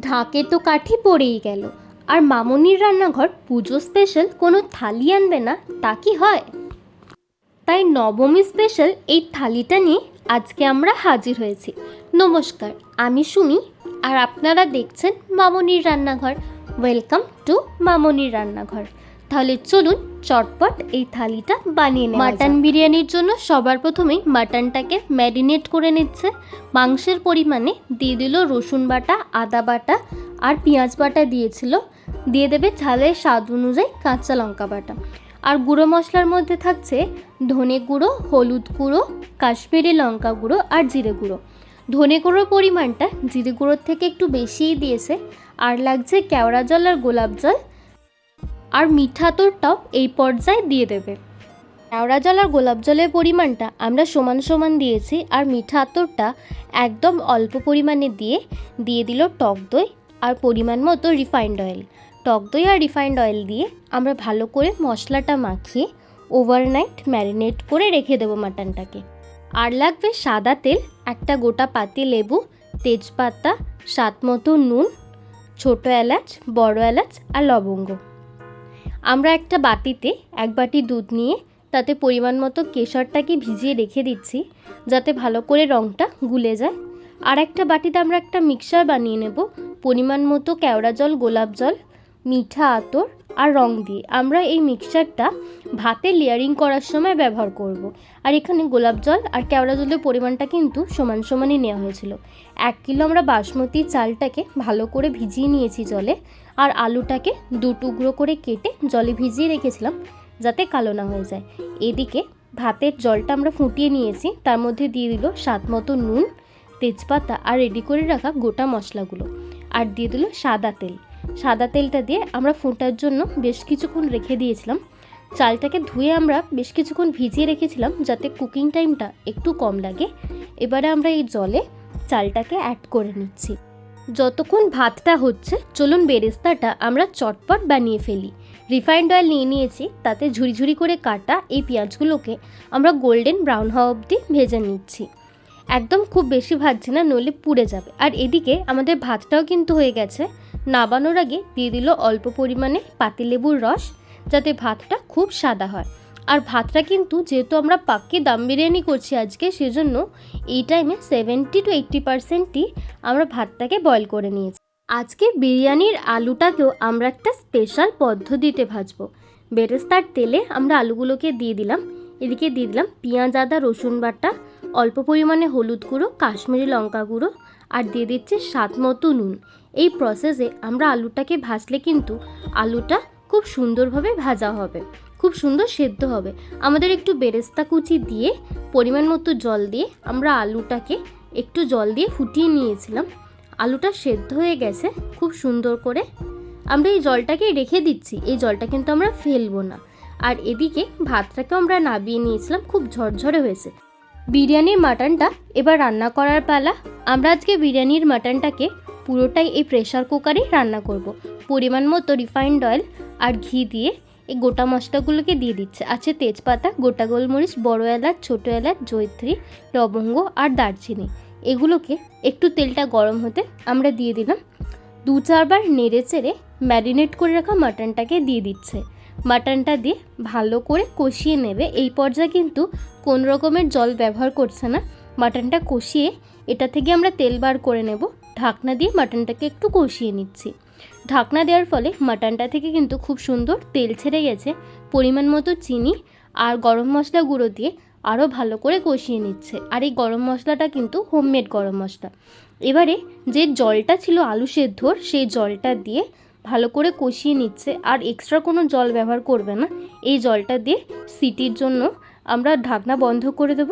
ঢাকে তো কাঠি পড়েই গেল। আর মামনির রান্নাঘর পুজো স্পেশাল কোনো থালি আনবে না, তা কি হয়? তাই নবমী স্পেশাল এই থালিটা নিয়ে আজকে আমরা হাজির হয়েছি। নমস্কার, আমি সুমি, আর আপনারা দেখছেন মামনির রান্নাঘর। ওয়েলকাম টু মামনির রান্নাঘর। তাহলে চলুন চটপট এই থালিটা বানিয়ে নেওয়া মাটন বিরিয়ানির জন্য সবার প্রথমেই মাটনটাকে ম্যারিনেট করে নিচ্ছে। মাংসের পরিমাণে দিয়ে দিল রসুন বাটা আদা বাটা আর পেঁয়াজ বাটা দিয়েছিল। দিয়ে দেবে ঝালের স্বাদ অনুযায়ী কাঁচা লঙ্কা বাটা। আর গুঁড়ো মশলার মধ্যে থাকছে ধনে গুঁড়ো হলুদ গুঁড়ো কাশ্মীরি লঙ্কা গুঁড়ো আর জিরে গুঁড়ো। ধনে গুঁড়োর পরিমাণটা জিরে গুঁড়োর থেকে একটু বেশিই দিয়েছে। আর লাগছে কেওড়া জল আর গোলাপ জল। আর মিঠা তোরটাও এই পর্যায়ে দিয়ে দেবে। কেওড়া জল আর গোলাপ জলের পরিমাণটা আমরা সমান সমান দিয়েছি আর মিঠা আতরটা একদম অল্প পরিমাণে দিয়ে দিয়ে দিল টক দই আর পরিমাণ মতো রিফাইন্ড অয়েল টক দই আর রিফাইন্ড অয়েল দিয়ে আমরা ভালো করে মশলাটা মাখিয়ে ওভারনাইট ম্যারিনেট করে রেখে দেবো মাটনটাকে আর লাগবে সাদা তেল, একটা গোটা পাতি লেবু, তেজপাতা, স্বাদ মতো নুন, ছোটো এলাচ, বড় এলাচ আর লবঙ্গ। আমরা একটা বাটিতে এক বাটি দুধ নিয়ে তাতে পরিমাণ মতো কেশরটাকে ভিজিয়ে রেখে দিচ্ছি, যাতে ভালো করে রঙটা গুলে যায়। আর একটা বাটিতে আমরা একটা মিক্সার বানিয়ে নেব, পরিমাণ মতো কেওড়া জল, গোলাপ জল, মিঠা আতর আর রং দিয়ে। আমরা এই মিক্সচারটা ভাতে লেয়ারিং করার সময় ব্যবহার করব। আর এখানে গোলাপ জল আর কেওড়া জলের পরিমাণটা কিন্তু সমান সমানই নেওয়া হয়েছিল। এক কিলো আমরা বাসমতি চালটাকে ভালো করে ভিজিয়ে নিয়েছি জলে। আর আলুটাকে দু টুকরো করে কেটে জলে ভিজিয়ে রেখেছিলাম যাতে কালো না হয়ে যায়। এদিকে ভাতের জলটা আমরা ফুটিয়ে নিয়েছি। তার মধ্যে দিয়ে দিল স্বাদ মতো নুন, তেজপাতা আর রেডি করে রাখা গোটা মশলাগুলো। আর দিয়ে দিল সাদা তেল। সাদা তেলটা দিয়ে আমরা ফোটার জন্য বেশ কিছুক্ষণ রেখে দিয়েছিলাম। চালটাকে ধুয়ে আমরা বেশ কিছুক্ষণ ভিজিয়ে রেখেছিলাম যাতে কুকিং টাইমটা একটু কম লাগে। এবারে আমরা এই জলে চালটাকে অ্যাড করে নিচ্ছি। যতক্ষণ ভাতটা হচ্ছে, চলুন বেরেস্তাটা আমরা চটপট বানিয়ে ফেলি। রিফাইন্ড অয়েল নিয়ে নিয়েছি, তাতে ঝুড়ি ঝুড়ি করে কাটা এই পেঁয়াজগুলোকে আমরা গোল্ডেন ব্রাউন হওয়া অবধি ভেজে নিচ্ছি। একদম খুব বেশি ভাজছি না, নইলে পুড়ে যাবে। আর এদিকে আমাদের ভাতটাও কিন্তু হয়ে গেছে। নাবানোর আগে দিয়ে দিল অল্প পরিমাণে পাতিলেবুর রস, যাতে ভাতটা খুব সাদা হয়। আর ভাতটা কিন্তু যেহেতু আমরা পাক্কি দাম বিরিয়ানি করছি আজকে, সেজন্য এই টাইমে সেভেন্টি টু এইট্টি পারসেন্টই আমরা ভাতটাকে বয়ল করে নিয়েছি। আজকে বিরিয়ানির আলুটাকেও আমরা একটা স্পেশাল পদ্ধতিতে ভাজবো। বেরেস্তার তেলে আমরা আলুগুলোকে দিয়ে দিলাম। এদিকে দিয়ে দিলাম পেঁয়াজ, আদা, রসুন বাটা অল্প পরিমাণে হলুদ গুঁড়ো, কাশ্মীরি লঙ্কা গুঁড়ো আর দিয়ে দিচ্ছি স্বাদ মতো নুন। এই প্রসেসে আমরা আলুটাকে ভাজলে কিন্তু আলুটা খুব সুন্দরভাবে ভাজা হবে, খুব সুন্দর সেদ্ধ হবে। আমাদের একটু বেরেস্তা কুচি দিয়ে পরিমাণ মতো জল দিয়ে আমরা আলুটাকে একটু জল দিয়ে ফুটিয়ে নিয়েছিলাম। আলুটা সেদ্ধ হয়ে গেছে, খুব সুন্দর করে। আমরা এই জলটাকে রেখে দিচ্ছি, এই জলটা কিন্তু আমরা ফেলব না। আর এদিকে ভাতটাকে আমরা নাবিয়ে নিয়েছিলাম, খুব ঝরঝরে হয়েছে। বিরিয়ানির মাটনটা এবার রান্না করার পালা। আমরা আজকে বিরিয়ানির মাটনটাকে পুরোটাই এই প্রেশার কুকারে রান্না করব। পরিমাণ মতো রিফাইন্ড অয়েল আর ঘি দিয়ে এই গোটা মশলাগুলোকে দিয়ে দিচ্ছে। আছে তেজপাতা, গোটা গোলমরিচ, বড় এলাচ, ছোটো এলাচ জৈত্রী লবঙ্গ আর দারচিনি। এগুলোকে একটু তেলটা গরম হতে আমরা দিয়ে দিলাম। দু চারবার নেড়ে চেড়ে ম্যারিনেট করে রাখা মাটনটাকে দিয়ে দিচ্ছে। মাটনটা দিয়ে ভালো করে কষিয়ে নেবে। এই পর্যায়ে কিন্তু কোন রকমের জল ব্যবহার করছে না। মাটনটা কষিয়ে এটা থেকে আমরা তেল বার করে নেব। ঢাকনা দিয়ে মাটনটাকে একটু কষিয়ে নিচ্ছি। ঢাকনা দেওয়ার ফলে মাটনটা থেকে কিন্তু খুব সুন্দর তেল ছেড়ে গেছে। পরিমাণ মতো চিনি আর গরম মশলা গুঁড়ো দিয়ে আরও ভালো করে কষিয়ে নিচ্ছে। আর এই গরম মশলাটা কিন্তু হোমমেড গরম মশলা। এবারে যে জলটা ছিল আলু সেদ্ধর, সেই জলটা দিয়ে ভালো করে কষিয়ে নিচ্ছে। আর এক্সট্রা কোনো জল ব্যবহার করবে না। এই জলটা দিয়ে সিটির জন্য আমরা ঢাকনা বন্ধ করে দেব।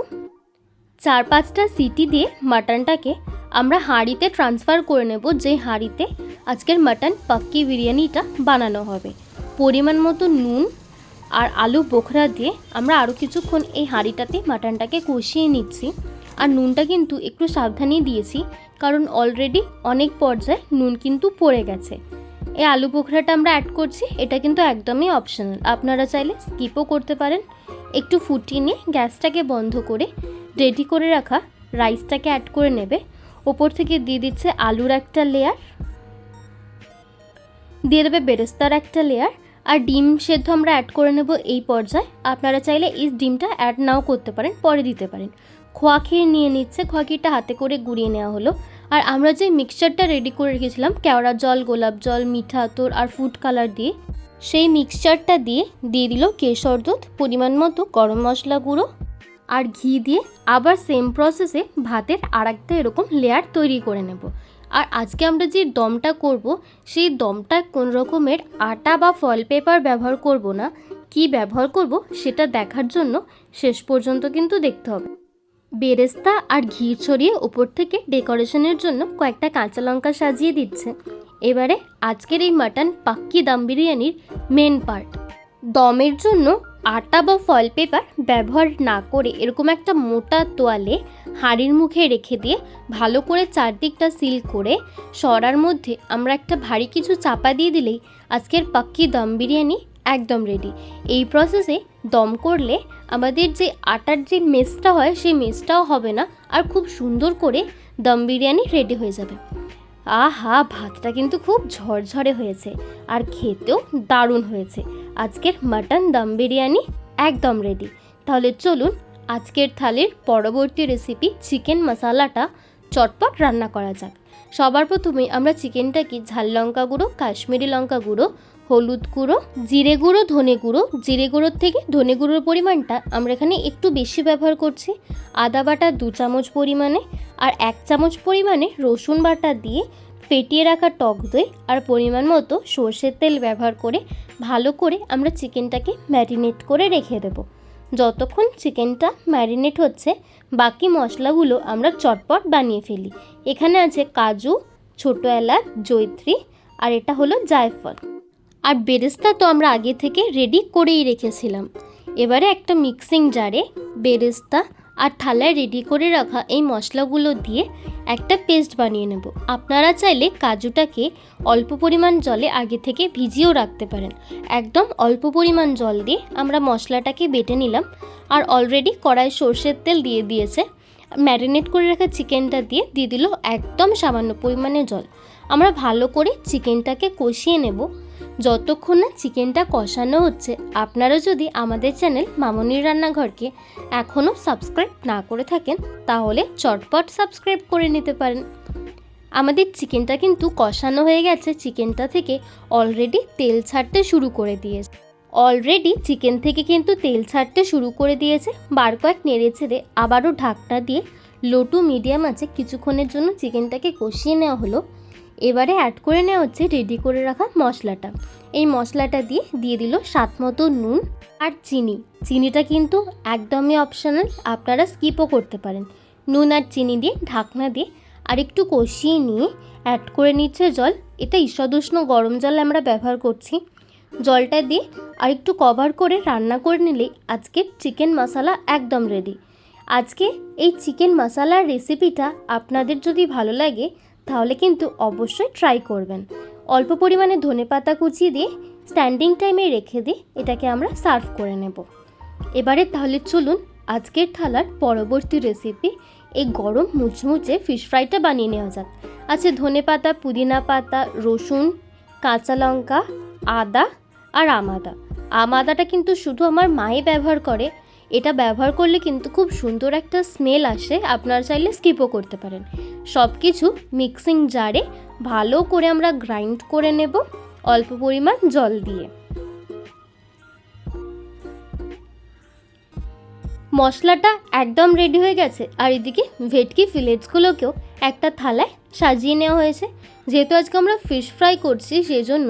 চার পাঁচটা সিটি দিয়ে মাটনটাকে আমরা হাঁড়িতে ট্রান্সফার করে নেব। যে হাঁড়িতে আজকের মাটন পাক্কি বিরিয়ানিটা বানানো হবে। পরিমাণ মতো নুন আর আলু বোখরা দিয়ে আমরা আরও কিছুক্ষণ এই হাঁড়িটাতে মাটনটাকে কষিয়ে নিচ্ছি। আর নুনটা কিন্তু একটু সাবধানেই দিয়েছি। কারণ অলরেডি অনেক পর্যায়ে নুন কিন্তু পড়ে গেছে। এই আলু বোখরাটা আমরা অ্যাড করছি, এটা কিন্তু একদমই অপশনাল আপনারা চাইলে স্কিপও করতে পারেন। একটু ফুটিয়ে নিয়ে গ্যাসটাকে বন্ধ করে রেডি করে রাখা রাইসটাকে অ্যাড করে নেবে। ওপর থেকে দিয়ে দিচ্ছে আলুর একটা লেয়ার দিয়ে দেবে বেরেস্তার একটা লেয়ার আর ডিম সেদ্ধ আমরা অ্যাড করে নেব এই পর্যায়ে। আপনারা চাইলে এই ডিমটা অ্যাড নাও করতে পারেন, পরে দিতে পারেন। খোয়া খেয়ে নিয়ে নিচ্ছে খোয়া ক্ষীরটা হাতে করে গুঁড়িয়ে নেওয়া হলো। আর আমরা যে মিক্সচারটা রেডি করে রেখেছিলাম, কেওড়া জল, গোলাপ জল, মিঠা আতর আর ফুড কালার দিয়ে, সেই মিক্সচারটা দিয়ে দিয়ে দিল কেশর দুধ, পরিমাণ মতো গরম মশলা গুঁড়ো আর ঘি দিয়ে আবার সেম প্রসেসে ভাতের আর একটা এরকম লেয়ার তৈরি করে নেব। আর আজকে আমরা যে দমটা করব, সেই দমটা কোন রকমের আটা বা ফল পেপার ব্যবহার করব না, কি ব্যবহার করব সেটা দেখার জন্য শেষ পর্যন্ত কিন্তু দেখতে হবে। বেরেস্তা আর ঘি ছড়িয়ে ওপর থেকে ডেকোরেশনের জন্য কয়েকটা কাঁচা লঙ্কা সাজিয়ে দিচ্ছে। এবারে আজকের এই মাটন পাক্কি দম বিরিয়ানির মেন পার্ট দমের জন্য আটা বা ফল পেপার ব্যবহার না করে এরকম একটা মোটা তোয়ালে হাঁড়ির মুখে রেখে দিয়ে ভালো করে চারদিকটা সিল করে সরার মধ্যে আমরা একটা ভারী কিছু চাপা দিয়ে দিলেই আজকের পাক্কি দম বিরিয়ানি একদম রেডি এই প্রসেসে দম করলে আমাদের যে আটার যে মেসটা হয়, সেই মেসটাও হবে না আর খুব সুন্দর করে দম বিরিয়ানি রেডি হয়ে যাবে। আহা, ভাতটা কিন্তু খুব ঝরঝরে হয়েছে আর খেতেও দারুণ হয়েছে। আজকের মাটন দম বিরিয়ানি একদম রেডি তাহলে চলুন আজকের থালির পরবর্তী রেসিপি চিকেন মশালাটা চটপট রান্না করা যাক। সবার প্রথমে আমরা চিকেনটাকে ঝাল লঙ্কা গুঁড়ো, কাশ্মীরি লঙ্কা গুঁড়ো হলুদ গুঁড়ো, জিরে গুঁড়ো, ধনে গুঁড়ো। জিরে গুঁড়োর থেকে ধনে গুঁড়োর পরিমাণটা আমরা এখানে একটু বেশি ব্যবহার করছি। আদা বাটা দু চামচ পরিমাণে আর এক চামচ পরিমাণে রসুন বাটা দিয়ে ফেটিয়ে রাখা টক দই আর পরিমাণ মতো সর্ষের তেল ব্যবহার করে ভালো করে আমরা চিকেনটাকে ম্যারিনেট করে রেখে দেবো। যতক্ষণ চিকেনটা ম্যারিনেট হচ্ছে, বাকি মশলাগুলো আমরা চটপট বানিয়ে ফেলি। এখানে আছে কাজু, ছোটো এলাচ জৈত্রী আর এটা হলো জায়ফল। আর বেরেস্তা তো আমরা আগে থেকে রেডি করেই রেখেছিলাম। এবারে একটা মিক্সিং জারে বেরেস্তা আর থালায় রেডি করে রাখা এই মশলাগুলো দিয়ে একটা পেস্ট বানিয়ে নেব। আপনারা চাইলে কাজুটাকে অল্প পরিমাণ জলে আগে থেকে ভিজিয়েও রাখতে পারেন। একদম অল্প পরিমাণ জল দিয়ে আমরা মশলাটাকে বেটে নিলাম আর অলরেডি কড়াই সর্ষের তেল দিয়ে দিয়েছে। ম্যারিনেট করে রাখা চিকেনটা দিয়ে দিয়ে দিল একদম সামান্য পরিমাণে জল। আমরা ভালো করে চিকেনটাকে কষিয়ে নেব। যতক্ষণ না চিকেনটা কষানো হচ্ছে, আপনারা যদি আমাদের চ্যানেল মামনির রান্নাঘরকে এখনও সাবস্ক্রাইব না করে থাকেন, তাহলে চটপট সাবস্ক্রাইব করে নিতে পারেন। আমাদের চিকেনটা কিন্তু কষানো হয়ে গেছে, চিকেনটা থেকে অলরেডি তেল ছাড়তে শুরু করে দিয়েছে। অলরেডি চিকেন থেকে কিন্তু তেল ছাড়তে শুরু করে দিয়েছে, বার কয়েক নেড়ে ছেড়ে আবারও ঢাকনা দিয়ে লো টু মিডিয়াম আছে, কিছুক্ষণের জন্য চিকেনটাকে কষিয়ে নেওয়া হলো। এবারে অ্যাড করে নেওয়া হচ্ছে রেডি করে রাখা মশলাটা। এই মশলাটা দিয়ে দিয়ে দিল স্বাদ মতো নুন আর চিনি। চিনিটা কিন্তু একদমই অপশনাল আপনারা স্কিপও করতে পারেন। নুন আর চিনি দিয়ে, ঢাকনা দিয়ে আর একটু কষিয়ে নিয়ে অ্যাড করে নিচ্ছে জল। এটা ঈষদুষ্ণ গরম জল আমরা ব্যবহার করছি। জলটা দিয়ে আর একটু কভার করে রান্না করে নিলেই আজকের চিকেন মশলা একদম রেডি আজকে এই চিকেন মশলার রেসিপিটা আপনাদের যদি ভালো লাগে তাহলে কিন্তু অবশ্যই ট্রাই করবেন। অল্প পরিমাণে ধনে পাতা কুচিয়ে দিয়ে স্ট্যান্ডিং টাইমে রেখে দিয়ে এটাকে আমরা সার্ভ করে নেব। এবারে তাহলে চলুন আজকের থালার পরবর্তী রেসিপি এই গরম মুচমুচে ফিশ ফ্রাইটা বানিয়ে নেওয়া যাক। আছে ধনে পাতা, পুদিনা পাতা, রসুন, কাঁচা লঙ্কা, আদা আর আমাদা। আমাদাটা কিন্তু শুধু আমার মায়ে ব্যবহার করে এটা ব্যবহার করলে কিন্তু খুব সুন্দর একটা স্মেল আসে, আপনারা চাইলে স্কিপও করতে পারেন। সব কিছু মিক্সিং জারে ভালো করে আমরা গ্রাইন্ড করে নেব, অল্প পরিমাণ জল দিয়ে। মশলাটা একদম রেডি হয়ে গেছে, আর এদিকে ভেটকি ফিলেটসগুলোকেও একটা থালায় সাজিয়ে নেওয়া হয়েছে। যেহেতু আজকে আমরা ফিশ ফ্রাই করছি সেই জন্য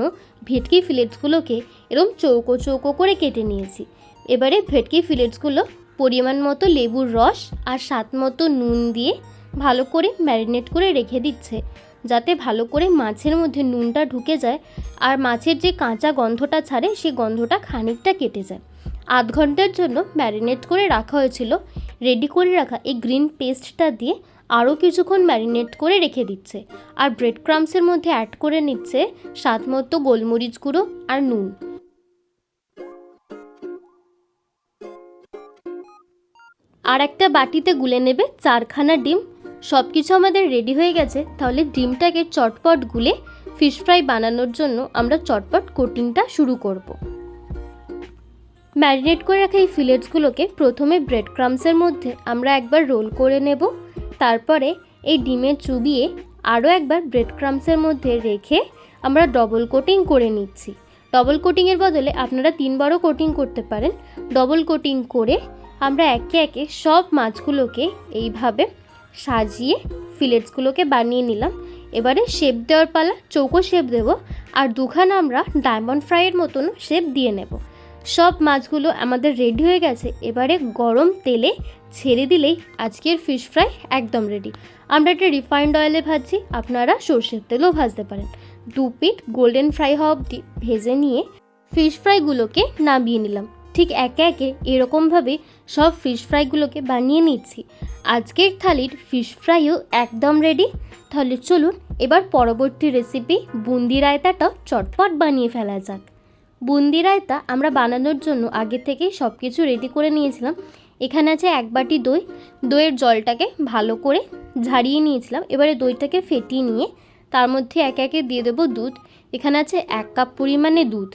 ভেটকি ফিলেটসগুলোকে এরকম চৌকো চৌকো করে কেটে নিয়েছি। এবারে ভেটকি ফিলেটসগুলো পরিমাণ মতো লেবুর রস আর স্বাদ মতো নুন দিয়ে ভালো করে ম্যারিনেট করে রেখে দিচ্ছে, যাতে ভালো করে মাছের মধ্যে নুনটা ঢুকে যায় আর মাছের যে কাঁচা গন্ধটা ছাড়ে সেই গন্ধটা খানিকটা কেটে যায়। আধ ঘণ্টার জন্য ম্যারিনেট করে রাখা হয়েছিল, রেডি করে রাখা এই গ্রিন পেস্টটা দিয়ে আরও কিছুক্ষণ ম্যারিনেট করে রেখে দিচ্ছে আর ব্রেড ক্রামসের মধ্যে অ্যাড করে নিচ্ছে স্বাদ মতো গোলমরিচ গুঁড়ো আর নুন। আর একটা বাটিতে গুলে নেবে চারখানা ডিম। সব কিছু আমাদের রেডি হয়ে গেছে। তাহলে ডিমটাকে চটপট গুলে ফিশ ফ্রাই বানানোর জন্য আমরা চটপট কোটিংটা শুরু করব। ম্যারিনেট করে রাখা এই ফিলেটসগুলোকে প্রথমে ব্রেড ক্রামসের মধ্যে আমরা একবার রোল করে নেব। তারপরে এই ডিমে চুবিয়ে আরও একবার ব্রেড ক্রামসের মধ্যে রেখে আমরা ডবল কোটিং করে নিচ্ছি। ডবল কোটিংয়ের বদলে আপনারা তিনবারও কোটিং করতে পারেন। ডবল কোটিং করে আমরা একে একে সব মাছগুলোকে এইভাবে সাজিয়ে ফিলেটসগুলোকে বানিয়ে নিলাম। এবারে শেপ দেওয়ার পালা, চৌকো শেপ দেব আর দুখানা আমরা ডায়মন্ড ফ্রাইয়ের মতন শেপ দিয়ে নেব। সব মাছগুলো আমাদের রেডি হয়ে গেছে। এবারে গরম তেলে ছেড়ে দিলেই আজকের ফিশ ফ্রাই একদম রেডি। আমরা এটা রিফাইন্ড অয়েলে ভাজছি, আপনারা সর্ষের তেলেও ভাজতে পারেন। দু পিঠ গোল্ডেন ফ্রাই হওয়া অবধি ভেজে নিয়ে ফিশ ফ্রাইগুলোকে নামিয়ে নিলাম। ঠিক একে একে এরকমভাবে সব ফিশ ফ্রাইগুলোকে বানিয়ে নিচ্ছি। আজকের থালির ফিশ ফ্রাইও একদম রেডি তাহলে চলুন এবার পরবর্তী রেসিপি বুন্দি রায়তাটা চটপট বানিয়ে ফেলা যাক। বুন্দি রায়তা আমরা বানানোর জন্য আগে থেকেই সব কিছু রেডি করে নিয়েছিলাম। এখানে আছে এক বাটি দই। দইয়ের জলটাকে ভালো করে ঝাড়িয়ে নিয়েছিলাম। এবারে দইটাকে ফেটিয়ে নিয়ে তার মধ্যে একে একে দিয়ে দেবো দুধ। এখানে আছে এক কাপ পরিমাণে দুধ।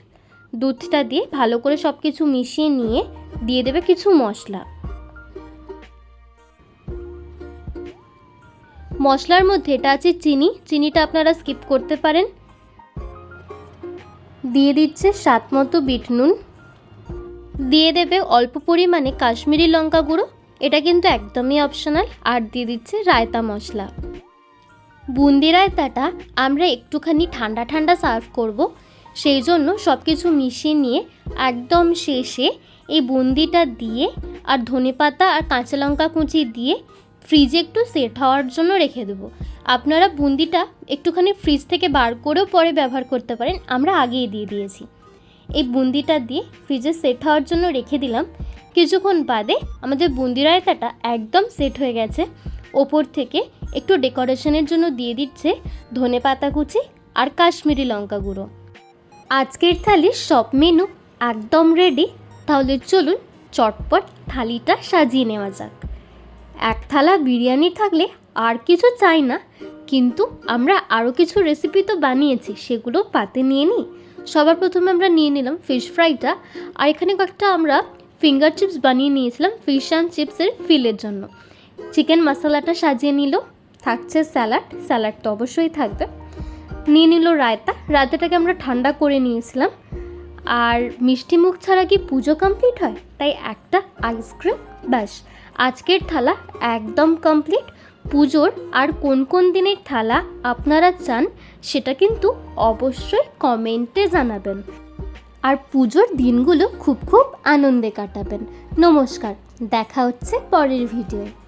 দুধটা দিয়ে ভালো করে সব কিছু মিশিয়ে নিয়ে দিয়ে দেবে কিছু মশলা। মশলার মধ্যে এটা আছে চিনি। চিনিটা আপনারা স্কিপ করতে পারেন। দিয়ে দিচ্ছে স্বাদ মতো বিট নুন। দিয়ে দেবে অল্প পরিমাণে কাশ্মীরি লঙ্কা গুঁড়ো। এটা কিন্তু একদমই অপশনাল। আর দিয়ে দিচ্ছে রায়তা মশলা। বুন্দি রায়তাটা আমরা একটুখানি ঠান্ডা ঠান্ডা সার্ভ করব। সেই জন্য সব কিছু মিশিয়ে নিয়ে একদম শেষে এই বুন্দিটা দিয়ে আর ধনেপাতা আর কাঁচা লঙ্কা কুচি দিয়ে ফ্রিজে একটু সেট হওয়ার জন্য রেখে দেবো। আপনারা বুন্দিটা একটুখানি ফ্রিজ থেকে বার করেও পরে ব্যবহার করতে পারেন, আমরা আগেই দিয়ে দিয়েছি। এই বুন্দিটা দিয়ে ফ্রিজে সেট হওয়ার জন্য রেখে দিলাম। কিছুক্ষণ বাদে আমাদের বুন্দি রায়তাটা একদম সেট হয়ে গেছে। ওপর থেকে একটু ডেকোরেশনের জন্য দিয়ে দিচ্ছে ধনে পাতা কুচি আর কাশ্মীরি লঙ্কা গুঁড়ো। আজকের থালির সব মেনু একদম রেডি তাহলে চলুন চটপট থালিটা সাজিয়ে নেওয়া যাক। এক থালা বিরিয়ানি থাকলে আর কিছু চাই না, কিন্তু আমরা আরও কিছু রেসিপি তো বানিয়েছি, সেগুলো পাতে নিয়ে নিই। সবার প্রথমে আমরা নিয়ে নিলাম ফিশ ফ্রাইটা আর এখানে কয়েকটা আমরা ফিঙ্গার চিপস বানিয়ে নিয়েছিলাম ফিশ অ্যান্ড চিপসের ফিলের জন্য। চিকেন মশলাটা সাজিয়ে নিল। থাকছে স্যালাড স্যালাড তো অবশ্যই থাকবে। নিয়ে নিল রায়তা। রায়তাটাকে আমরা ঠান্ডা করে নিয়েছিলাম। আর মিষ্টি মুখ ছাড়া কি পুজো কমপ্লিট হয়? তাই একটা আইসক্রিম ব্যাস। আজকের থালা একদম কমপ্লিট পুজোর আর কোন কোন দিনের থালা আপনারা চান, সেটা কিন্তু অবশ্যই কমেন্টে জানাবেন। আর পুজোর দিনগুলো খুব খুব আনন্দে কাটাবেন। নমস্কার, দেখা হচ্ছে পরের ভিডিওয়ে